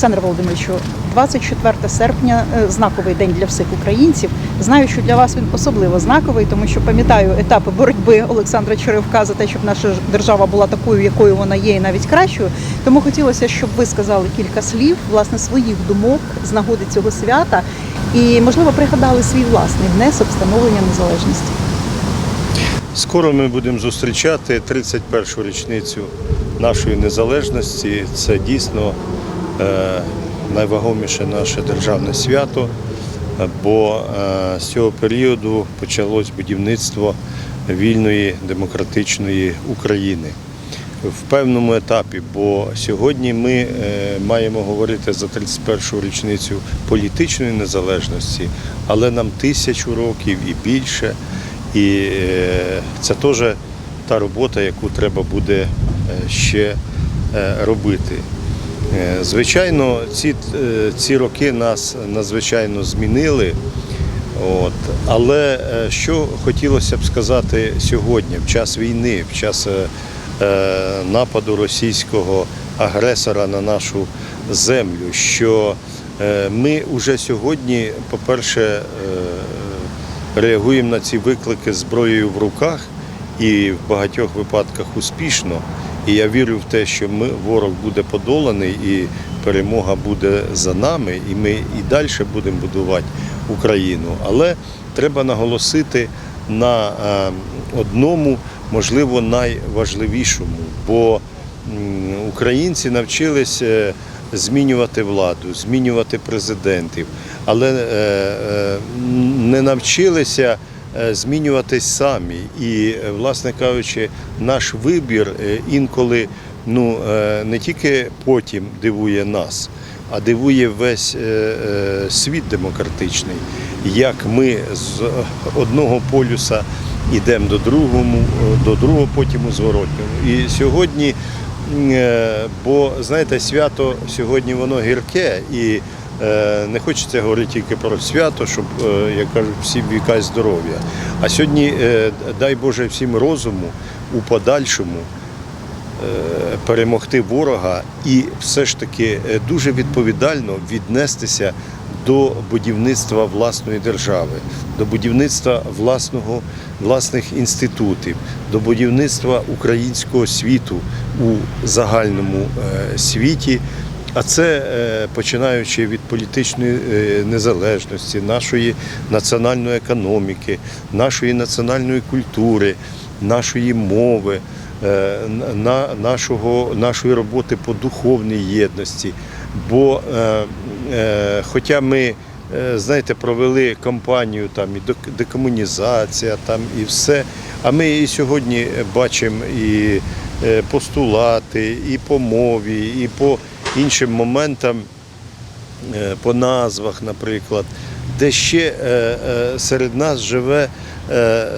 Олександр Володимировичу, 24 серпня е, знаковий день для всіх українців. Знаю, що для вас він особливо знаковий, тому що пам'ятаю етапи боротьби Олександра Черевка за те, щоб наша держава була такою, якою вона є, і навіть кращою. Тому хотілося, щоб ви сказали кілька слів, власне, своїх думок з нагоди цього свята, і можливо пригадали свій власний внесок встановлення незалежності. Скоро ми будемо зустрічати 31-шу річницю нашої незалежності. Це дійсно найвагоміше наше державне свято, е, бо е, з цього періоду почалось будівництво вільної демократичної України. В певному етапі, бо сьогодні ми е, маємо говорити за 31-шу річницю політичної незалежності, але нам тисячу років і більше. І е, це теж та робота, яку треба буде е, ще е, робити. Е, Звичайно, ці, е, ці роки нас надзвичайно змінили. От. Але е, що хотілося б сказати сьогодні, в час війни, в час нападу російського агресора на нашу землю, що ми вже сьогодні, по-перше, реагуємо на ці виклики зброєю в руках і в багатьох випадках успішно. І я вірю в те, що ми, ворог буде подоланий і перемога буде за нами, і ми і далі будемо будувати Україну. Але треба наголосити на е, одному, можливо, найважливішому, бо українці навчились е, змінювати владу, змінювати президентів, але е, не навчилися змінюватись самі. І, е, власне кажучи, наш вибір е, інколи ну, е, не тільки потім дивує нас, а дивує весь е, е, світ демократичний, як ми з одного полюса йдемо до другого, до другого потім у зворотньому. І сьогодні, е, бо знаєте, свято сьогодні воно гірке і. Е, Не хочеться говорити тільки про свято, щоб, е, як кажуть, всім віка й здоров'я. А сьогодні, е, дай Боже, всім розуму у подальшому перемогти ворога і все ж таки дуже відповідально віднестися до будівництва власної держави, до будівництва власного, власних інститутів, до будівництва українського світу у загальному світі. А це е, починаючи від політичної е, незалежності, нашої національної економіки, нашої національної культури, нашої мови, е, на, нашого, нашої роботи по духовній єдності. Бо хоча ми знаєте, провели кампанію там і дек- декомунізація, там і все. А ми і сьогодні бачимо і постулати, і по мові, і по іншим моментам, е, по назвах, наприклад, де ще е, е, серед нас живе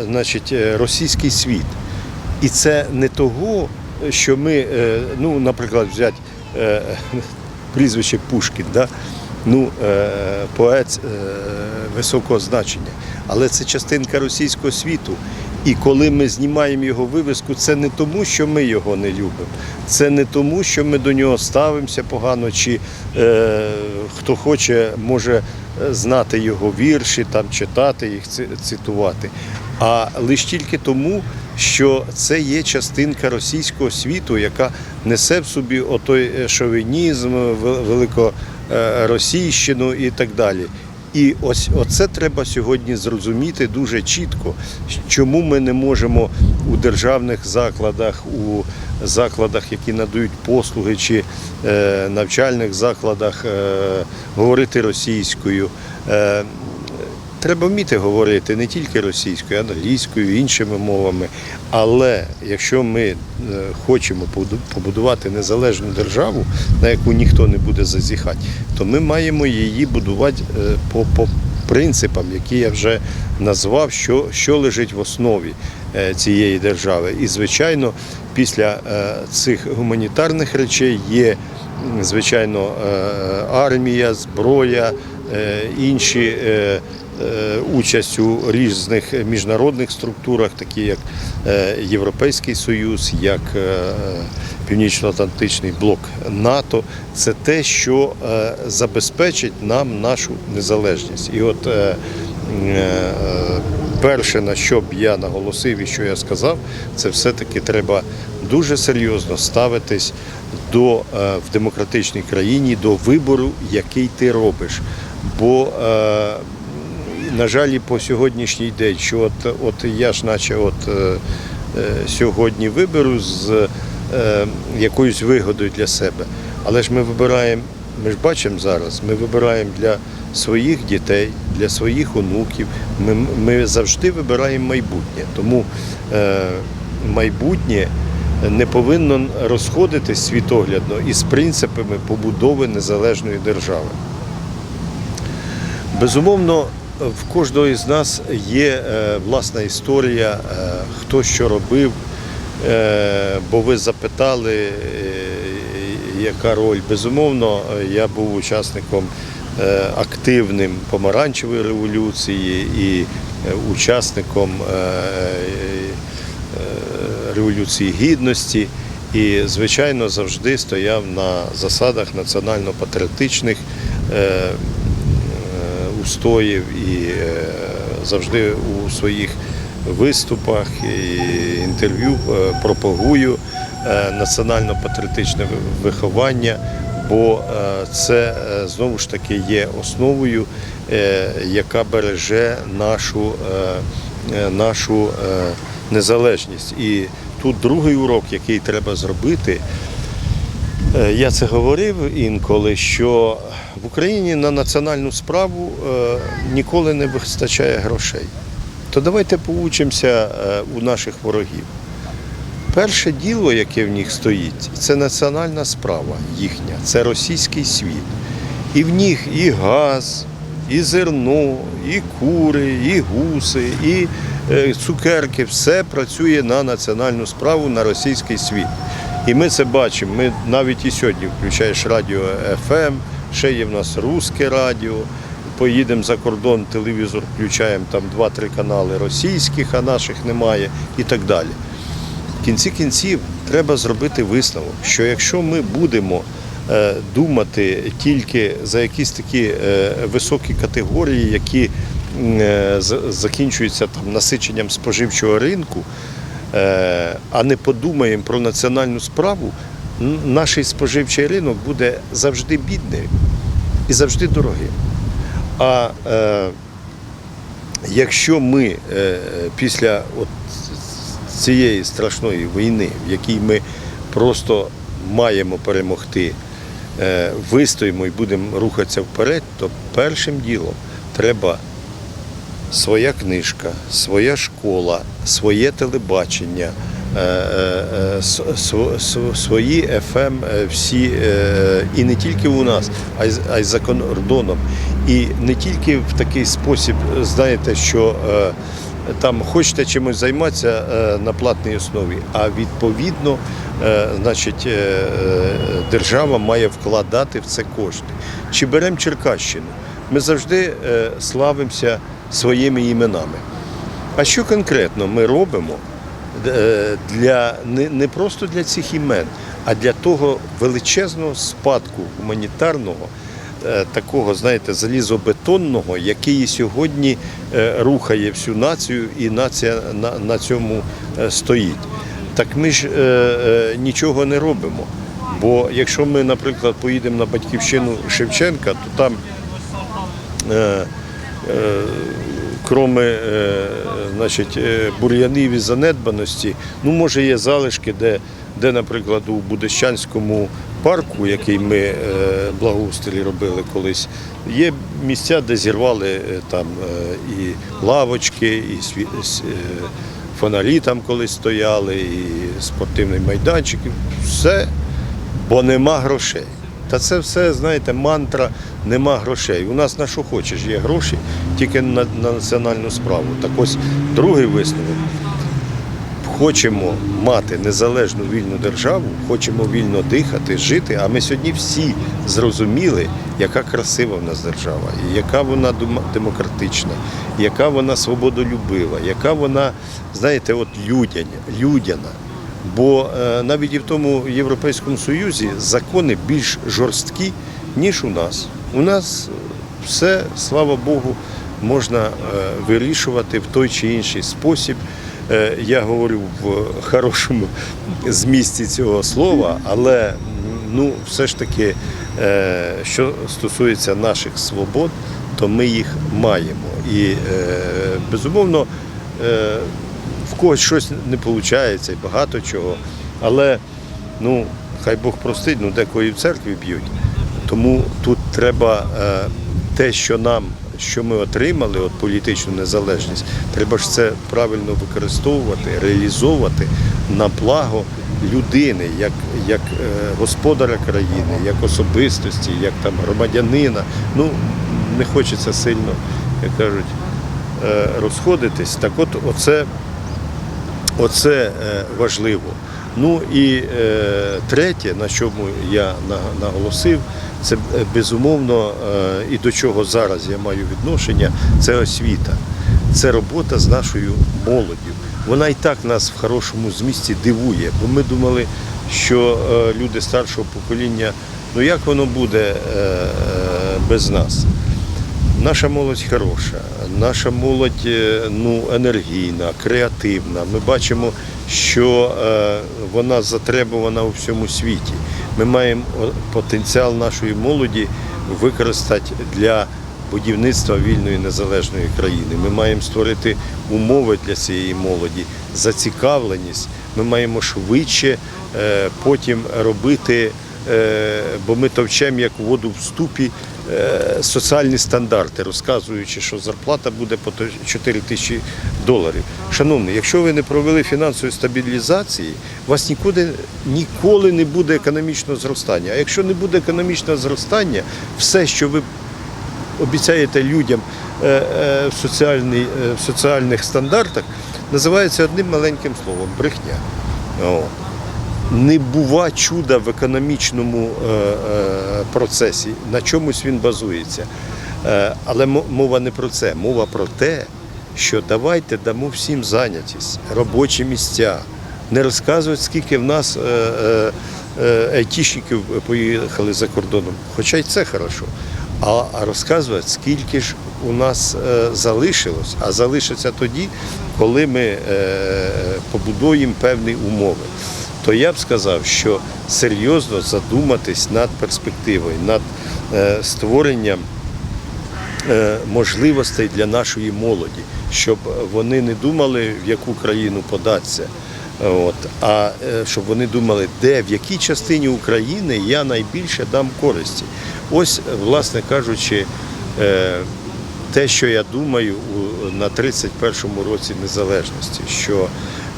значить, російський світ. І це не того, що ми, ну, наприклад, взяти прізвище Пушкін, да? ну, поет високого значення, але це частинка російського світу. І коли ми знімаємо його вивіску, це не тому, що ми його не любимо, це не тому, що ми до нього ставимося погано, чи е, хто хоче, може е, знати його вірші, там, читати їх, цитувати. А лише тільки тому, що це є частинка російського світу, яка несе в собі отой е, шовінізм, великоросійщину і так далі. І ось оце треба сьогодні зрозуміти дуже чітко, чому ми не можемо у державних закладах, у закладах, які надають послуги, чи е, навчальних закладах е, говорити російською. Треба вміти говорити не тільки російською, англійською, іншими мовами. Але якщо ми е, хочемо побуду- побудувати незалежну державу, на яку ніхто не буде зазіхати, то ми маємо її будувати е, по, по принципам, які я вже назвав, що, що лежить в основі е, цієї держави. І, звичайно, після цих гуманітарних речей є, звичайно, армія, зброя, інші. Е, участь у різних міжнародних структурах, такі як е, Європейський Союз, як е, Північно-Атлантичний блок НАТО це те, що забезпечить нам нашу незалежність. І от перше, на що б я наголосив і що я сказав, це все-таки треба дуже серйозно ставитись до в демократичній країні до вибору, який ти робиш. Бо на жаль, і по сьогоднішній день, що от, от я ж наче от е, е, сьогодні виберу з е, якоюсь вигодою для себе. Але ж ми вибираємо, ми ж бачимо зараз, ми вибираємо для своїх дітей, для своїх онуків. Ми, ми завжди вибираємо майбутнє. Тому е, майбутнє не повинно розходитись світоглядно із принципами побудови незалежної держави. Безумовно, в кожного із нас є е, власна історія, е, хто що робив. Е, Бо ви запитали, яка роль. Безумовно, я був учасником активним помаранчевої революції і учасником революції гідності. І, звичайно, завжди стояв на засадах національно-патріотичних устоїв і е, завжди у своїх виступах і інтерв'ю е, пропагую е, національно-патріотичне виховання, бо це знову ж таки є основою, яка береже нашу, нашу незалежність. І тут другий урок, який треба зробити. Е, Я це говорив інколи, що в Україні на національну справу е, ніколи не вистачає грошей. То давайте поучимося е, у наших ворогів. Перше діло, яке в них стоїть, це національна справа їхня, це російський світ. І в них і газ, і зерно, і кури, і гуси, і цукерки все працює на національну справу, на російський світ. І ми це бачимо. Ми навіть і сьогодні включаєш радіо FM, ще є в нас русське радіо. Поїдемо за кордон, телевізор включаємо там 2-3 канали російських, а наших немає і так далі. В кінці кінців треба зробити висновок, що якщо ми будемо е, думати тільки за якісь такі е, високі категорії, які е, закінчуються там насиченням споживчого ринку, а не подумаємо про національну справу, наш споживчий ринок буде завжди бідним і завжди дорогим. А е, якщо ми е, після от цієї страшної війни, в якій ми просто маємо перемогти, е, вистоїмо і будемо рухатися вперед, то першим ділом треба своя книжка, своя школа, своє телебачення, е, е, е, свої FM е, всі, і не тільки у нас, а й за кордоном. І не тільки в такий спосіб, знаєте, що там хочете чимось займатися на платній основі, а відповідно, значить, держава має вкладати в це кошти. Чи беремо Черкащину? Ми завжди славимося своїми іменами. А що конкретно ми робимо е, для не, просто для цих імен, а для того величезного спадку гуманітарного, е, такого, знаєте, залізобетонного, який сьогодні е, рухає всю націю, і нація на, на цьому стоїть. Так ми ж е, е, нічого не робимо. Бо якщо ми, наприклад, поїдемо на батьківщину Шевченка, то там е, кроме е, значить, е, бур'янів і занедбаності, ну може є залишки, де, де наприклад, у Будещанському парку, який ми е, благоустрій робили колись, є місця, де зірвали е, там е, і лавочки, і е, фонарі там колись стояли, і спортивний майданчик. Все бо нема грошей. Та це все, знаєте, мантра нема грошей. У нас на що хочеш, є гроші, тільки на, на національну справу. Так ось другий висновок. Хочемо мати незалежну вільну державу, хочемо вільно дихати, жити. А ми сьогодні всі зрозуміли, яка красива в нас держава, і яка вона демократична, яка вона свободолюбива, яка вона, знаєте, от людяна. Бо е, навіть і в тому Європейському Союзі закони більш жорсткі, ніж у нас. У нас все, слава Богу, можна е, вирішувати в той чи інший спосіб. Е, Я говорю в хорошому змісті цього слова, але ну, все ж таки, що стосується наших свобод, то ми їх маємо. І безумовно, когось щось не виходить, і багато чого. Але ну, хай Бог простить, ну декої в церкві б'ють. Тому тут треба е, те, що нам, що ми отримали, от політичну незалежність, треба ж це правильно використовувати, реалізовувати на благо людини, як, як е, господаря країни, як особистості, як там громадянина. Ну, не хочеться сильно, як кажуть, е, розходитись. Так от, оце Оце е, важливо. Ну і е, третє, на чому я на- наголосив, це е, безумовно і до чого зараз я маю відношення, це освіта. Це робота з нашою молоддю. Вона і так нас в хорошому змісті дивує, бо ми думали, що люди старшого покоління, ну як воно буде без нас? Наша молодь хороша, наша молодь е, ну, енергійна, креативна. Ми бачимо, що е, вона затребувана у всьому світі. Ми маємо потенціал нашої молоді використати для будівництва вільної незалежної країни. Ми маємо створити умови для цієї молоді, зацікавленість. Ми маємо швидше е, потім робити бо ми товчемо як воду в ступі е, соціальні стандарти, розказуючи, що зарплата буде по 4 тисячі доларів. Шановні, якщо ви не провели фінансової стабілізації, у вас нікуди ніколи не буде економічного зростання. А якщо не буде економічного зростання, все, що ви обіцяєте людям е, е, е, в соціальних стандартах, називається одним маленьким словом брехня. Не бува чуда в економічному е, е, процесі, на чомусь він базується. Е, але мова не про це. Мова про те, що давайте дамо всім зайнятість, робочі місця. Не розказують, скільки в нас айтішників поїхали за кордоном. Хоча й це хорошо. А, розказувати, скільки ж у нас залишилось, а залишиться тоді, коли ми побудуємо певні умови. То я б сказав, що серйозно задуматись над перспективою, над е, створенням е, можливостей для нашої молоді, щоб вони не думали, в яку країну податися. От, а е, щоб вони думали, де, в якій частині України я найбільше дам користі. Ось, власне кажучи, те, що я думаю на 31-му році незалежності, що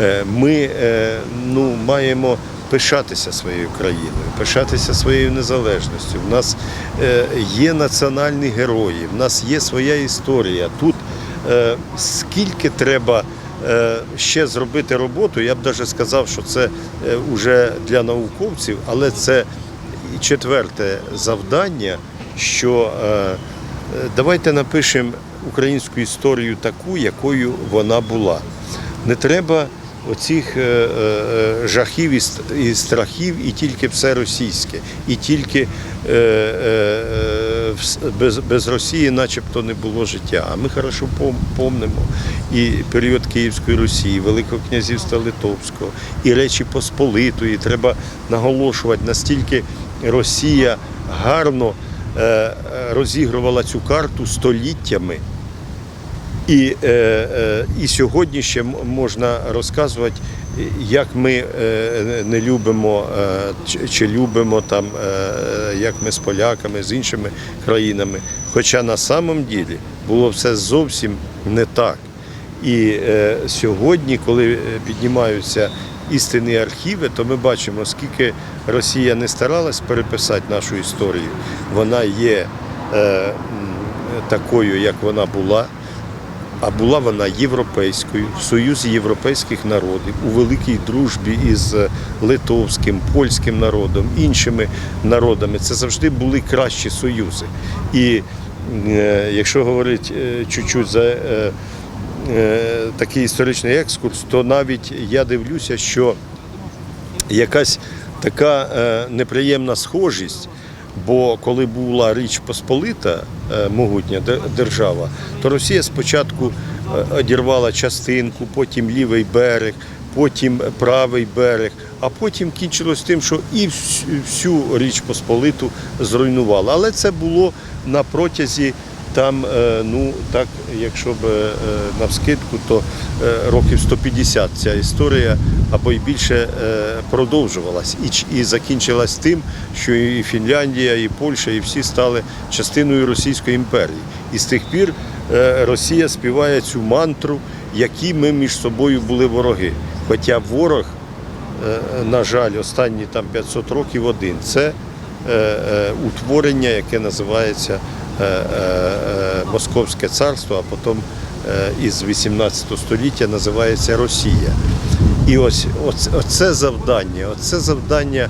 е, ми е, ну, маємо пишатися своєю країною, пишатися своєю незалежністю. У нас е, є національні герої, в нас є своя історія. Тут скільки треба ще зробити роботу, я б навіть сказав, що це вже для науковців, але це четверте завдання, що давайте напишемо українську історію таку, якою вона була. Не треба оцих е, е, жахів і страхів, і тільки все російське, і тільки е, без, Росії начебто не було життя. А ми хорошо пом- помнимо і період Київської Росії, Великого князівства Литовського, і Речі Посполитої. Треба наголошувати, настільки Росія гарно розігрувала цю карту століттями. І, е, е, і сьогодні ще можна розказувати, як ми е, не любимо е, чи, любимо там, е, як ми з поляками, з іншими країнами. Хоча на самом ділі було все зовсім не так. І е, сьогодні, коли е, піднімаються істинні архіви, то ми бачимо, скільки Росія не старалась переписати нашу історію, вона є е, такою, як вона була. А була вона європейською, в Союзі європейських народів, у великій дружбі із литовським, польським народом, іншими народами. Це завжди були кращі союзи. І е, якщо говорити е, чуть-чуть за е, такий історичний екскурс, то навіть я дивлюся, що якась така е, неприємна схожість. Бо коли була Річ Посполита, е, могутня держава, то Росія спочатку е, одірвала частинку, потім лівий берег, потім правий берег, а потім кінчилось тим, що і всю Річ Посполиту зруйнувала. Але це було на протязі там, е, ну так, якщо б е, навскидку, то е, років 150 ця історія або й більше продовжувалась і, закінчилась тим, що і Фінляндія, і Польща, і всі стали частиною Російської імперії. І з тих пір Росія співає цю мантру, які ми між собою були вороги. Хоча ворог, на жаль, останні там 500 років один це утворення, яке називається Московське царство, а потім е, із 18 століття називається Росія. І ось оце завдання, оце завдання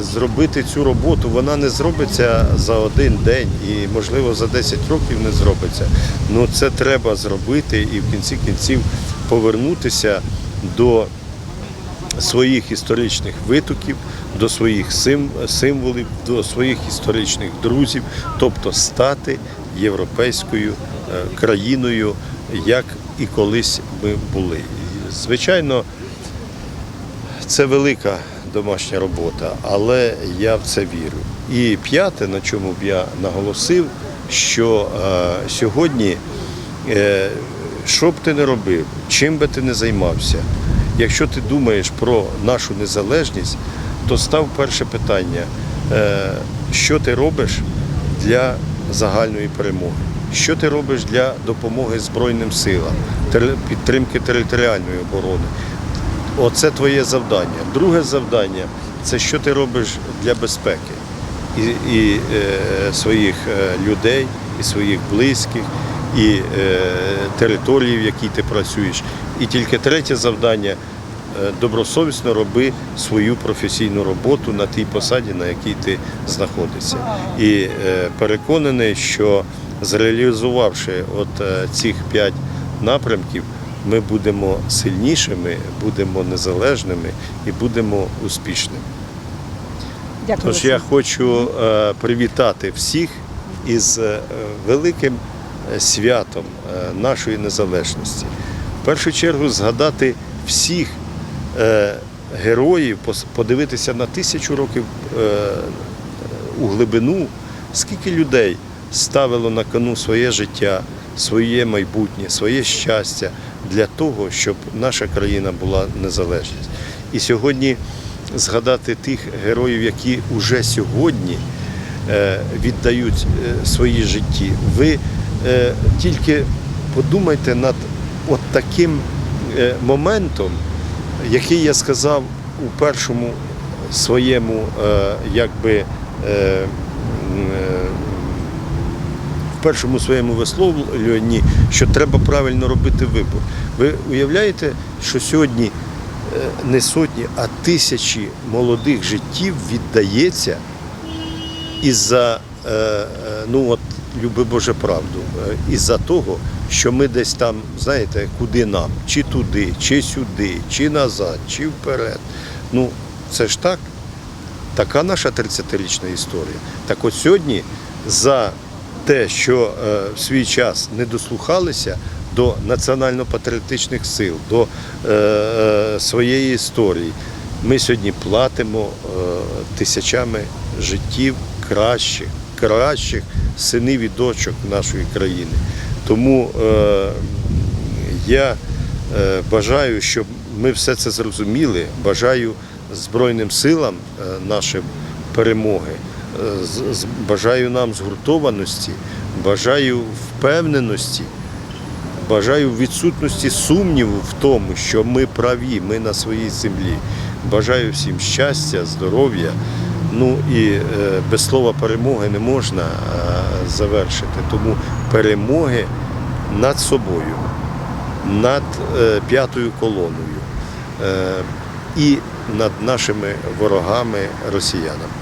зробити цю роботу, вона не зробиться за один день і, можливо, за 10 років не зробиться. Ну це треба зробити і в кінці кінців повернутися до своїх історичних витоків, до своїх символів, до своїх історичних друзів, тобто стати європейською е, країною, як і колись ми були. Звичайно, це велика домашня робота, але я в це вірю. І п'яте, на чому б я наголосив, що е, сьогодні, е, що б ти не робив, чим би ти не займався, якщо ти думаєш про нашу незалежність, то став перше питання, е, що ти робиш для загальної перемоги? Що ти робиш для допомоги Збройним силам, підтримки територіальної оборони? Оце твоє завдання. Друге завдання це що ти робиш для безпеки і, і е, своїх е, людей, і своїх близьких, і е, території, в якій ти працюєш. І тільки третє завдання е, добросовісно роби свою професійну роботу на тій посаді, на якій ти знаходишся. І е, переконаний, що зреалізувавши от цих п'ять напрямків, ми будемо сильнішими, будемо незалежними і будемо успішними. Дякую. Тож я хочу привітати всіх із великим святом е, нашої незалежності. В першу чергу згадати всіх е, героїв, подивитися на тисячу років е, у глибину, скільки людей ставило на кону своє життя, своє майбутнє, своє щастя для того, щоб наша країна була незалежність. І сьогодні згадати тих героїв, які вже сьогодні е, віддають е, свої житті. Ви е, тільки подумайте над от таким е, моментом, який я сказав у першому своєму е, якби. е, е, в першому своєму висловленні, що треба правильно робити вибір. Ви уявляєте, що сьогодні е, не сотні, а тисячі молодих життів віддається із-за, е, е, ну от, люби Боже правду, е, із-за того, що ми десь там, знаєте, куди нам, чи туди, чи сюди, чи назад, чи вперед. Ну, це ж так. Така наша 30-річна історія. Так от сьогодні за те, що е, в свій час не дослухалися до національно-патріотичних сил, до е, е, своєї історії, ми сьогодні платимо е, тисячами життів кращих, кращих синів і дочок нашої країни. Тому е, я е, бажаю, щоб ми все це зрозуміли. Бажаю Збройним силам е, нашим перемоги. Е, Бажаю нам згуртованості, бажаю впевненості, бажаю відсутності сумніву в тому, що ми праві, ми на своїй землі. Бажаю всім щастя, здоров'я. Ну і без слова перемоги не можна завершити. Тому перемоги над собою, над е, п'ятою колоною е, і над нашими ворогами росіянами.